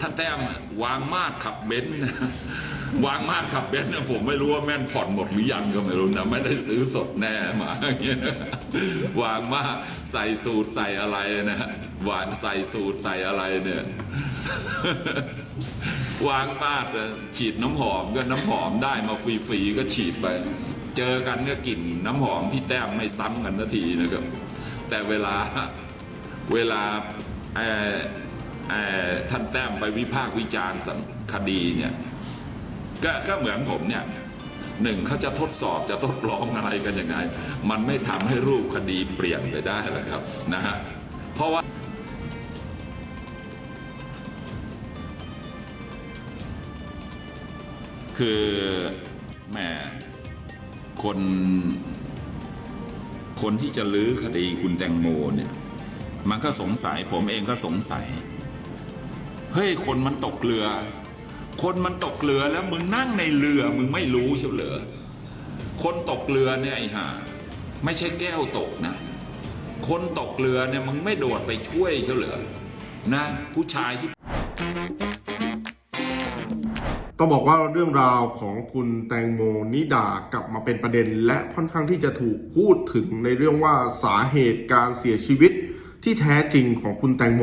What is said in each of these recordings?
ถ้าแต้มวางมาดขับเบนซ์วางมาดขับเบนซ์นะผมไม่รู้ว่าแม่นผ่อนหมดหรือยังก็ไม่รู้นะไม่ได้ซื้อสดแน่มาอย่างเงี้ยวางมาดใส่สูตรใส่อะไรนะวางใส่สูตรใส่อะไรเนี่ยวางมาดอะฉีดน้ำหอมก็น้ำหอมได้มาฟรีๆก็ฉีดไป เจอกันก็กลิ่นน้ำหอมที่แต้มไม่ซ้ำกันนาทีนะครับ แต่เวลาเวลาเอ่อเอ่อ ท่านแต้มไปวิพากษ์วิจารณ์คดีเนี่ยก็ก็เหมือนผมเนี่ยหนึ่งเขาจะทดสอบจะทดลองอะไรกันยังไง มันไม่ทำให้รูปคดีเปลี่ยนไปได้หรอกครับนะฮะเพราะว่าคือแหมคน คนที่จะลื้อคดีคุณแตงโมเนี่ย มันก็สงสัยผมเองก็สงสัย เฮ้ยคนมันตกเรือ คนมันตกเรือแล้วมึงนั่งในเรือมึงไม่รู้เชียวเหรอคนตกเรือเนี่ยไอ้ห่าไม่ใช่แก้วตกนะ คนตกเรือเนี่ยมึงไม่โดดไปช่วยเชียวเหรอนะ ผู้ชายที่ต้องบอกว่าเรื่องราวของคุณแตงโมนิดากลับมาเป็นประเด็น และค่อนข้างที่จะถูกพูดถึงในเรื่องว่าสาเหตุการเสียชีวิตที่แท้จริงของคุณแตงโม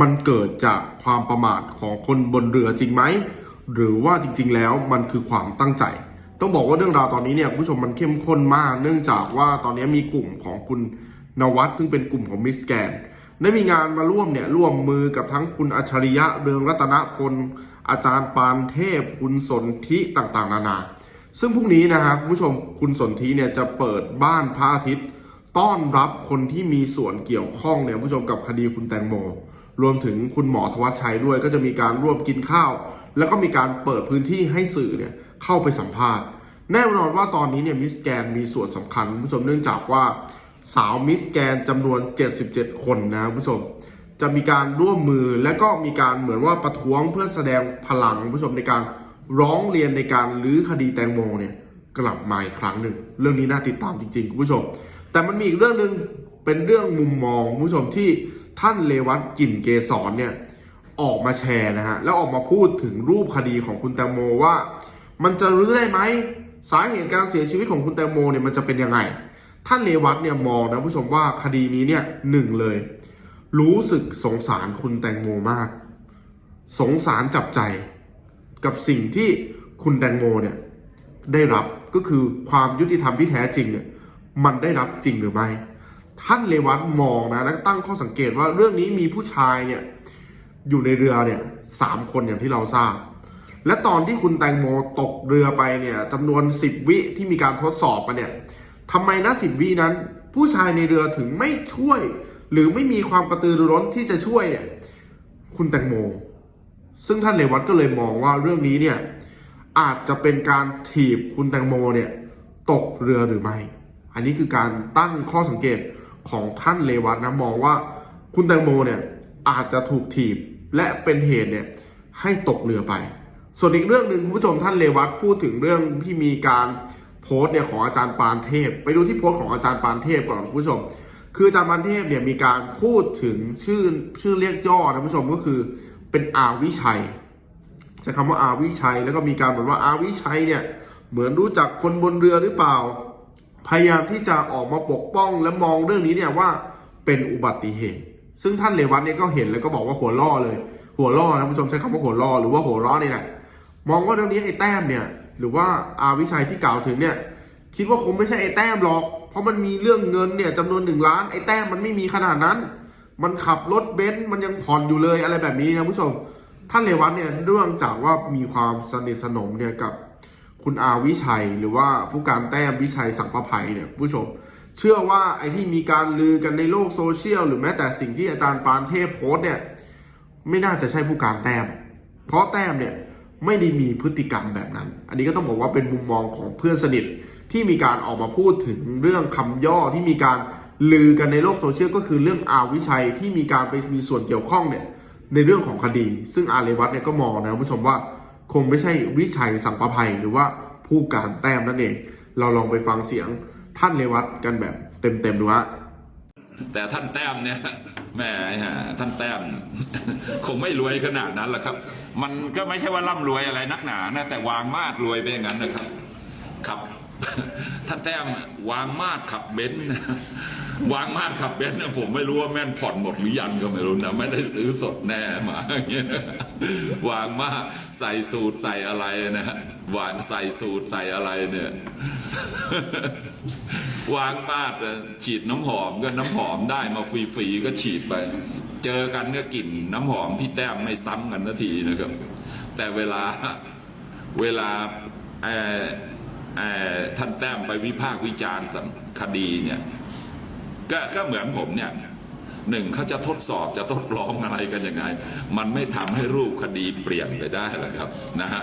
มันเกิดจากความประมาทของคนบนเรือจริงไหม หรือว่าจริง ๆ แล้วมันคือความตั้งใจ ต้องบอกว่าเรื่องราวตอนนี้เนี่ยผู้ชมมันเข้มข้นมาก เนื่องจากว่าตอนนี้มีกลุ่มของคุณนวัดซึ่งเป็นกลุ่มของมิสแกนได้มีงานมาร่วมเนี่ยร่วมมือกับทั้งคุณอัจฉริยะเรืองรัตนพลอาจารย์ปานเทพ คุณสนธิต่างๆ นานา ซึ่งพรุ่งนี้นะครับผู้ชมคุณสนธิเนี่ยจะเปิดบ้านพระอาทิตย์ ต้อนรับคนที่มีส่วนเกี่ยวข้องเนี่ยผู้ชมกับคดีคุณแตงโม รวมถึงคุณหมอธวัชชัยด้วย ก็จะมีการร่วมกินข้าว แล้วก็มีการเปิดพื้นที่ให้สื่อเนี่ยเข้าไปสัมภาษณ์ แน่นอนว่าตอนนี้เนี่ยมิสแกนมีส่วนสำคัญคุณผู้ชมเนื่องจากว่าสาวมิสแกนจำนวน 77 คนนะคุณผู้ชมจะมีการร่วมมือและก็มีการเหมือนว่าประท้วงเพื่อแสดงพลังคุณผู้ชมในการร้องเรียนในการลื้อคดีแตงโมเนี่ยกลับมาอีกครั้งหนึ่งเรื่องนี้น่าติดตามจริงๆคุณผู้ชม แต่มันมีอีกเรื่องหนึ่งเป็นเรื่องมุมมองคุณผู้ชมที่ ท่านเลวัตกลิ่นเกษรเนี่ยออกมาแชร์นะฮะแล้วออกมาพูดถึงรูปคดีของคุณแตงโมว่า มันจะรื้อได้ไหมสาเหตุการเสียชีวิตของคุณแตงโมเนี่ยมันจะเป็นยังไง ท่านเลวัตเนี่ยมองนะผู้ชมว่าคดีนี้เนี่ยหนึ่งเลย รู้สึกสงสารคุณแตงโมมาก สงสารจับใจ กับสิ่งที่คุณแตงโมเนี่ยได้รับก็คือความยุติธรรมที่แท้จริงเนี่ยมันได้รับจริงหรือไม่ ท่านเลวัตมองนะและตั้งข้อสังเกตว่าเรื่องนี้มีผู้ชายเนี่ยอยู่ในเรือเนี่ยสามคนอย่างที่เราทราบ และตอนที่คุณแตงโมตกเรือไปเนี่ยจำนวน10วิที่มีการทดสอบกันเนี่ยทำไมนะสิบวินั้น ผู้ชายในเรือถึงไม่ช่วย หรือไม่มีความกระตือรือร้นที่จะช่วยเนี่ยคุณแตงโม ซึ่งท่านเลวัตก็เลยมองว่าเรื่องนี้เนี่ยอาจจะเป็นการถีบคุณแตงโมเนี่ยตกเรือหรือไม่ อันนี้คือการตั้งข้อสังเกต ของท่านเลวัตนะมองว่าคุณแตงโมเนี่ยอาจจะถูกถีบและเป็นเหตุเนี่ยให้ตกเรือไป ส่วนอีกเรื่องหนึ่งคุณผู้ชมท่านเลวัตพูดถึงเรื่องที่มีการโพสต์เนี่ยของอาจารย์ปานเทพ ไปดูที่โพสต์ของอาจารย์ปานเทพก่อนคุณผู้ชม คืออาจารย์ปานเทพเนี่ยมีการพูดถึงชื่อชื่อเรียกย่อนะคุณผู้ชมก็คือเป็นอาวิชัยใช้คำว่าอาวิชัย แล้วก็มีการบอกว่าอาวิชัยเนี่ยเหมือนรู้จักคนบนเรือหรือเปล่า พยายามที่จะออกมาปกป้องและมองเรื่องนี้เนี่ยว่าเป็นอุบัติเหตุ ซึ่งท่านเลวัตเนี่ยก็เห็นแล้วก็บอกว่าหัวล่อเลย หัวล่อนะผู้ชมใช้คำว่าหัวล่อหรือว่าหัวเราะนี่แหละมองว่าเรื่องนี้ไอ้แต้มเนี่ยหรือว่าอาวิชัยที่กล่าวถึงเนี่ยคิดว่าคงไม่ใช่ไอ้แต้มหรอก เพราะมันมีเรื่องเงินเนี่ยจำนวนหนึ่งล้านไอ้แต้มมันไม่มีขนาดนั้น มันขับรถเบนซ์มันยังผ่อนอยู่เลยอะไรแบบนี้นะผู้ชมท่านเลวัตเนี่ยเรื่องจากว่ามีความสนิทสนมเนี่ยกับ คุณอาวิชัย หรือว่าผู้การแต้มวิชัยสังประภัยเนี่ยผู้ชม เชื่อว่าไอ้ที่มีการลือกันในโลกโซเชียล หรือแม้แต่สิ่งที่อาจารย์ปานเทพโพส์เนี่ยไม่น่าจะใช่ผู้การแต้ม เพราะแต้มเนี่ยไม่ได้มีพฤติกรรมแบบนั้น อันนี้ก็ต้องบอกว่าเป็นมุมมองของเพื่อนสนิทที่มีการออกมาพูดถึงเรื่องคำย่อที่มีการลือกันในโลกโซเชียลก็คือเรื่องอาวิชัยที่มีการไปมีส่วนเกี่ยวข้องเนี่ยในเรื่องของคดี ซึ่งอาเรวัตเนี่ยก็มองนะผู้ชมว่า คงไม่ใช่วิชัยสังประภัยหรือว่าผู้การแต้มนั่นเอง เราลองไปฟังเสียงท่านเรวัตกันแบบเต็มๆดูฮะแต่ท่านแต้มเนี่ยแม่ท่านแต้ม คงไม่รวยขนาดนั้นหรอกครับ มันก็ไม่ใช่ว่าร่ำรวยอะไรนักหนานะแต่วางมาดรวยไปอย่างนั้นนะครับขับ ท่านแต้มวางมาดขับเบนซ์ วางมาดขับเบนซ์เนี่ยผมไม่รู้ว่าแม่นผ่อนหมดหรือยังก็ไม่รู้นะไม่ได้ซื้อสดแน่มาอย่างเงี้ยวางมาดใส่สูตรใส่อะไรนะวางใส่สูตรใส่อะไรเนี่ย วางมาดอะฉีดน้ำหอมก็น้ำหอมได้มาฟรีๆก็ฉีดไป เจอกันก็กลิ่นน้ำหอมพี่แต้มไม่ซ้ำกันนาทีนะครับ แต่เวลาเวลาเออเออท่านแต้มไปวิพากษ์วิจารณ์คดีเนี่ย ก็ก็เหมือนผมเนี่ยหนึ่งเขาจะทดสอบจะทดลองอะไรกันยังไง มันไม่ทำให้รูปคดีเปลี่ยนไปได้หรอกครับนะฮะ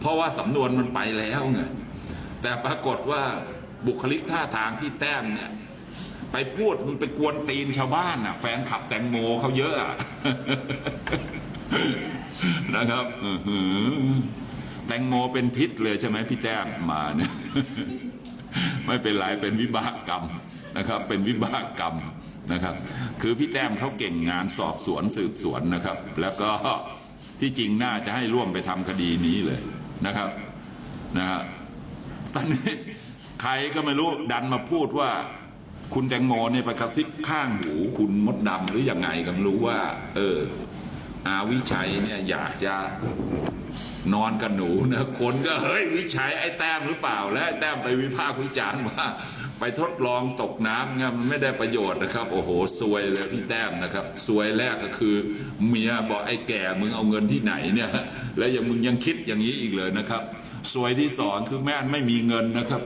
เพราะว่าสำนวนมันไปแล้วไงแต่ปรากฏว่าบุคลิกท่าทางพี่แต้มเนี่ย ไปพูดมันไปกวนตีนชาวบ้านน่ะ แฟนขับแตงโมเขาเยอะอะนะครับอื้ออแตงโมเป็นพิษเลยใช่ไหมพี่แต้มมาเนี่ยไม่เป็นไรเป็นวิบากกรรม นะครับ เป็นวิบากกรรมนะครับ คือพี่แต้มเขาเก่งงานสอบสวนสืบสวนนะครับ แล้วก็ที่จริงน่าจะให้ร่วมไปทำคดีนี้เลยนะครับนะฮะตอนนี้ใครก็ไม่รู้ดันมาพูดว่า คุณแตงโมเนี่ยไปกระซิบข้างหูคุณมดดำหรือยังไงก็ไม่รู้ว่า เออ อาวิชัยเนี่ยอยากจะนอนกับหนูนะคนก็เฮ้ยวิชัยไอ้แต้มหรือเปล่า และแต้มไปวิพากษ์วิจารณ์ว่า ไปทดลองตกน้ำเนี่ยมันไม่ได้ประโยชน์นะครับ โอ้โหซวยเลยพี่แต้มนะครับซวยแรกก็คือ เมียบอกไอ้แก่มึงเอาเงินที่ไหนเนี่ย แล้วยังมึงยังคิดอย่างนี้อีกเลยนะครับซวยที่สองคือแม่ไม่มีเงินนะครับ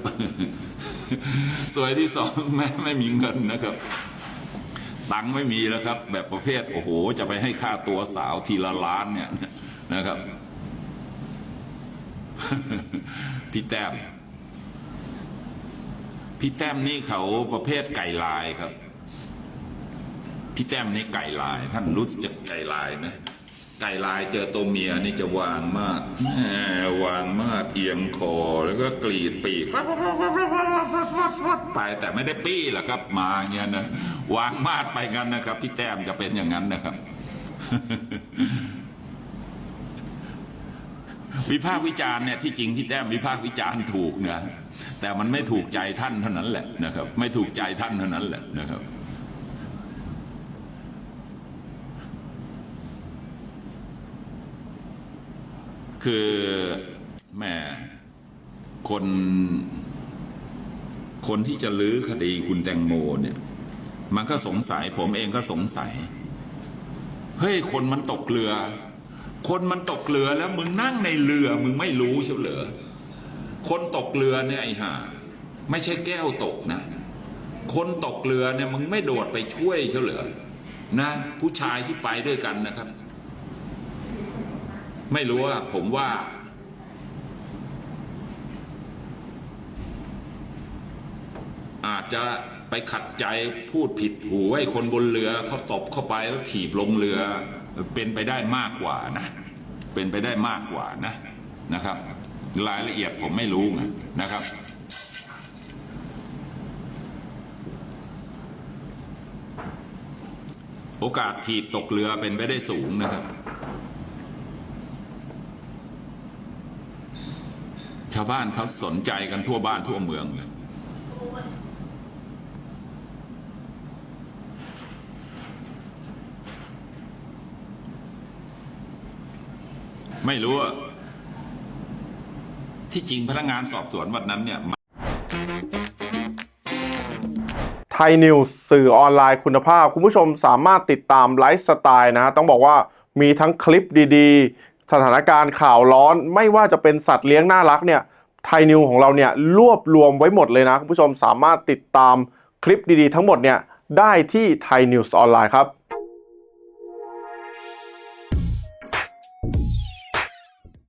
ซวยที่สองแม่ไม่มีเงินนะครับ ตังค์ไม่มีแล้วครับ แบบประเภทโอ้โห จะไปให้ค่าตัวสาวทีละล้านเนี่ยนะครับ พี่แต้มพี่แต้มนี่เขาประเภทไก่ลายครับ พี่แต้มนี่ไก่ลาย ท่านรู้จักไก่ลายไหม ไก่ลายเจอตัวเมียนี่จะวางมากแหมวางมากเอียงคอแล้วก็กรีดปีกฟัดฟัดฟัดฟัดฟัดฟัดฟัดฟัดไปแต่ไม่ได้ปี้หรอกครับ มาเงี้ยนะวางมาดไปงั้นนะครับ พี่แต้มจะเป็นอย่างนั้นนะครับ วิพากษ์วิจารณ์เนี่ยที่จริงพี่แต้มวิพากษ์วิจารณ์ถูกนะแต่มันไม่ถูกใจท่านเท่านั้นแหละนะครับ ไม่ถูกใจท่านเท่านั้นแหละนะครับ คือแม่คน คนที่จะลื้อคดีคุณแตงโมเนี่ย มันก็สงสัย ผมเองก็สงสัย เฮ้ย คนมันตกเรือ คนมันตกเรือแล้วมึงนั่งในเรือ มึงไม่รู้เชียวเหรอคนตกเรือเนี่ยไอ้ห่าไม่ใช่แก้วตกนะ คนตกเรือเนี่ยมึงไม่โดดไปช่วยเชียวเหรอนะ ผู้ชายที่ไปด้วยกันนะครับ ไม่รู้ว่าผมว่า อาจจะไปขัดใจพูดผิดหูให้คนบนเรือเขาตบเข้าไปแล้วถีบลงเรือ เป็นไปได้มากกว่านะ เป็นไปได้มากกว่านะนะครับ รายละเอียดผมไม่รู้ไงนะครับโอกาสถีบตกเรือเป็นไปได้สูงนะครับ ชาวบ้านเขาสนใจกันทั่วบ้านทั่วเมืองเลยไม่รู้ว่าที่จริงพนักงานสอบสวนวันนั้นเนี่ยไทยนิวส์สื่อออนไลน์คุณภาพ คุณผู้ชมสามารถติดตามไลฟ์สไตล์นะ ต้องบอกว่ามีทั้งคลิปดีๆ สถานการณ์ข่าวร้อนไม่ว่าจะเป็นสัตว์เลี้ยงน่ารักเนี่ยไทยนิวของเราเนี่ยรวบรวมไว้หมดเลยนะ คุณผู้ชมสามารถติดตามคลิปดีๆทั้งหมดเนี่ยได้ที่ไทยนิวส์ออนไลน์ครับ